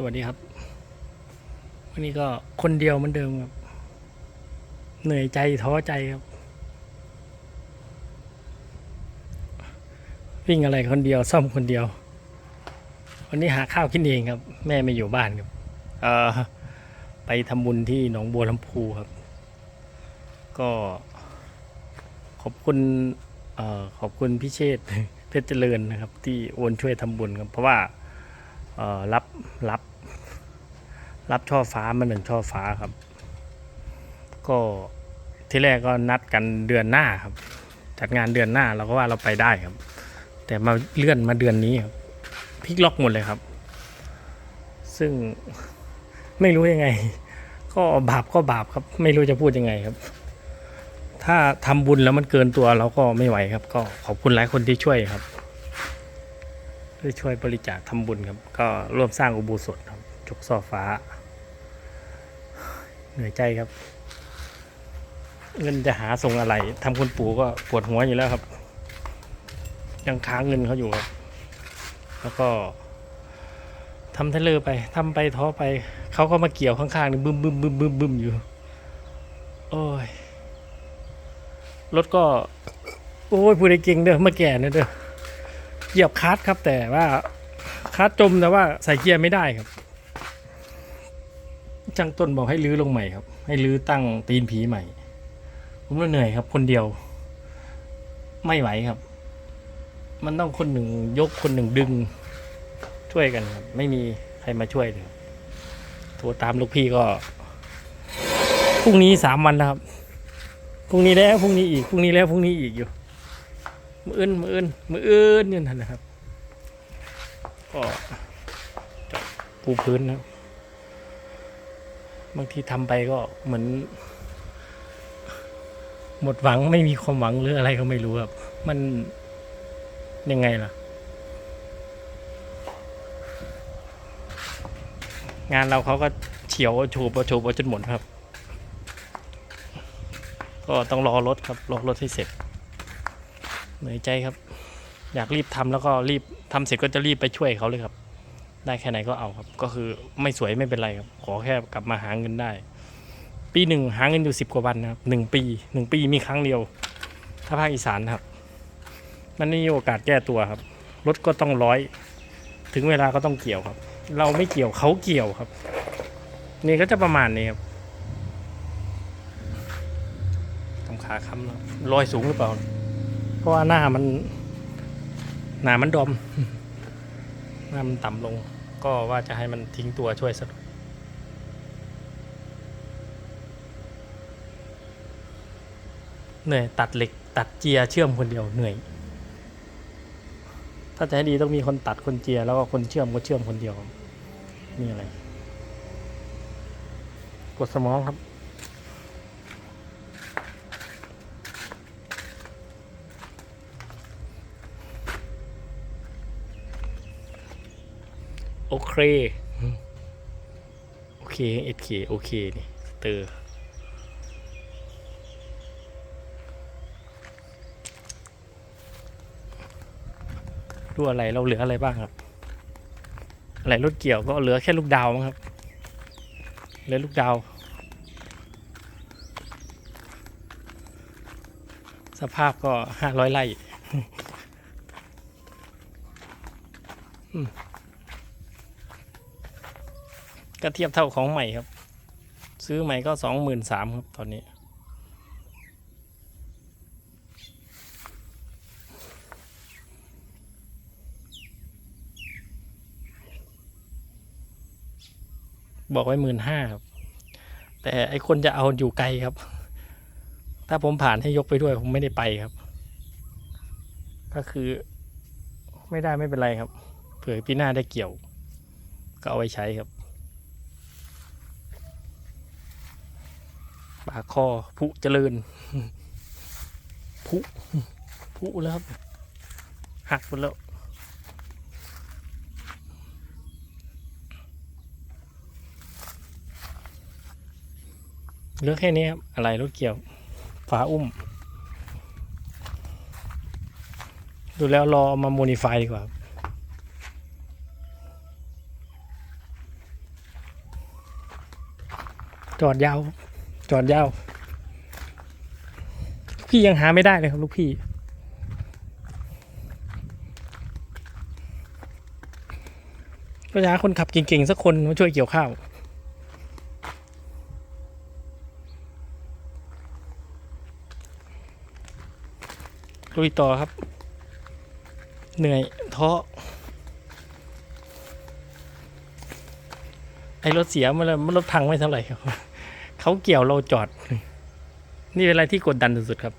สวัสดีครับ วันนี้ก็คนเดียวเหมือนเดิมครับ เหนื่อยใจท้อใจครับ วิ่งอะไรคนเดียวซ่อมคนเดียว วันนี้หาข้าวกินเองครับ แม่ไม่อยู่บ้านครับเอ่อไปทำบุญที่หนองบัวลำพูครับ ก็ขอบคุณเอ่อขอบคุณพี่เชษเพชรเจริญนะครับ ที่โอนช่วยทำบุญครับ เพราะว่ารับรับ รับช่อฟ้ามาหนึ่งช่อฟ้าครับ ก็ที่แรกก็นัดกันเดือนหน้าครับ จัดงานเดือนหน้าเราก็ว่าเราไปได้ครับ แต่มาเลื่อนมาเดือนนี้ครับพลิกล็อกหมดเลยครับ ซึ่งไม่รู้ยังไง ก็บาปก็บาปครับ ไม่รู้จะพูดยังไงครับ ถ้าทำบุญแล้วมันเกินตัวเราก็ไม่ไหวครับ ก็ขอบคุณหลายคนที่ช่วยครับเพื่ช่วยบริจาคทำบุญครับ ก็ร่วมสร้างอุโบสถครับจุกซอฟ้า เหนื่อยใจครับ เงินจะหาส่งอะไรทำคุณปู่ก็ปวดหัวอยู่แล้วครับ ยังค้างเงินเขาอยู่ครับ แล้วก็ทำเทเลไปทำไปท้อไป เขาก็มาเกี่ยวข้างๆนี่บึ้มบึ้มบึ้มบึ้มบึ้มอยู่ โอ้ยรถก็ โอ้ยพูดได้เก่งเด้อเมื่อแก่เนี่ยเด้อเหยียบคลัตช์ครับแต่ว่าคลัตช์จมแต่ว่าใส่เกียร์ไม่ได้ครับ ช่างต้นบอกให้ลื้อลงใหม่ครับ ให้ลื้อตั้งตีนผีใหม่ ผมก็เหนื่อยครับ คนเดียว ไม่ไหวครับ มันต้องคนหนึ่งยกคนหนึ่งดึง ช่วยกันครับ ไม่มีใครมาช่วยเลยครับโทรตามลูกพี่ก็พรุ่งนี้สามวันแล้วครับพรุ่งนี้แล้วพรุ่งนี้อีกพรุ่งนี้แล้วพรุ่งนี้อีกอยู่ มืออื่นมืออื่นมืออื่นนี่นั่นนะครับ ก็จะปูพื้นนะครับ บางทีทำไปก็เหมือน หมดหวังไม่มีความหวังหรืออะไรก็ไม่รู้ครับ มันยังไงล่ะ งานเราเขาก็เฉียวโฉบโฉบจนหมดครับ ก็ต้องรอรถครับรอรถให้เสร็จเหนื่อยใจครับ อยากรีบทำแล้วก็รีบทำเสร็จก็จะรีบไปช่วยเขาเลยครับ ได้แค่ไหนก็เอาครับ ก็คือไม่สวยไม่เป็นไรครับ ขอแค่กลับมาหาเงินได้ ปีหนึ่งหาเงินอยู่สิบกว่าวันนะครับหนึ่งปีหนึ่งปีมีครั้งเดียว ถ้าภาคอีสานนะครับ มันไม่มีโอกาสแก้ตัวครับ รถก็ต้องร้อย ถึงเวลาก็ต้องเกี่ยวครับ เราไม่เกี่ยวเขาเกี่ยวครับ นี่ก็จะประมาณนี้ครับทำขาค้ำแล้วลอยสูงหรือเปล่า เพราะว่าหน้ามันหนามันดอมหน้ามันต่ำลง ก็ว่าจะให้มันทิ้งตัวช่วยสักเหนื่อยตัดเหล็ก ตัดเจียเชื่อมคนเดียวเหนื่อย ถ้าจะให้ดีต้องมีคนตัดคนเจียแล้วก็คนเชื่อมก็เชื่อมคนเดียวนี่อะไรปวดสมองครับ โอเค โอเคเอเคโอเคนี่สเตอร์ดูอะไรเราเหลืออะไรบ้างครับ อะไรรถเกี่ยวก็เหลือแค่ลูกดาวมั้งครับ เหลือลูกดาว สภาพก็ห้าร้อยไร่ ก็เทียบเท่าของใหม่ครับ ซื้อใหม่ก็สองหมื่นสามครับตอนนี้ บอกไว้หมื่นห้าครับ แต่ไอคนจะเอาอยู่ไกลครับ ถ้าผมผ่านให้ยกไปด้วย ผมไม่ได้ไปครับ ก็คือไม่ได้ไม่เป็นไรครับ เผื่อปีหน้าได้เกี่ยว ก็เอาไว้ใช้ครับ ปากคอผุเจริญผุผุแล้วครับ หักหมดแล้วเหลือแค่นี้ครับ อะไรรถเกี่ยว ฝาอุ้ม ดูแล้วรอเอามาโมดิฟายดีกว่าครับจอดยาว จอดยาวพี่ยังหาไม่ได้เลยครับ ลูกพี่ก็จะหาคนขับเก่งๆ สักคนมาช่วยเกี่ยวข้าวลุยต่อครับ เหนื่อยท้อไอรถเสียมันเลยมันรถพังไม่เท่าไหร่ครับ เขาเกี่ยวเราจอด นี่เป็นอะไรที่กดดันสุดๆครับ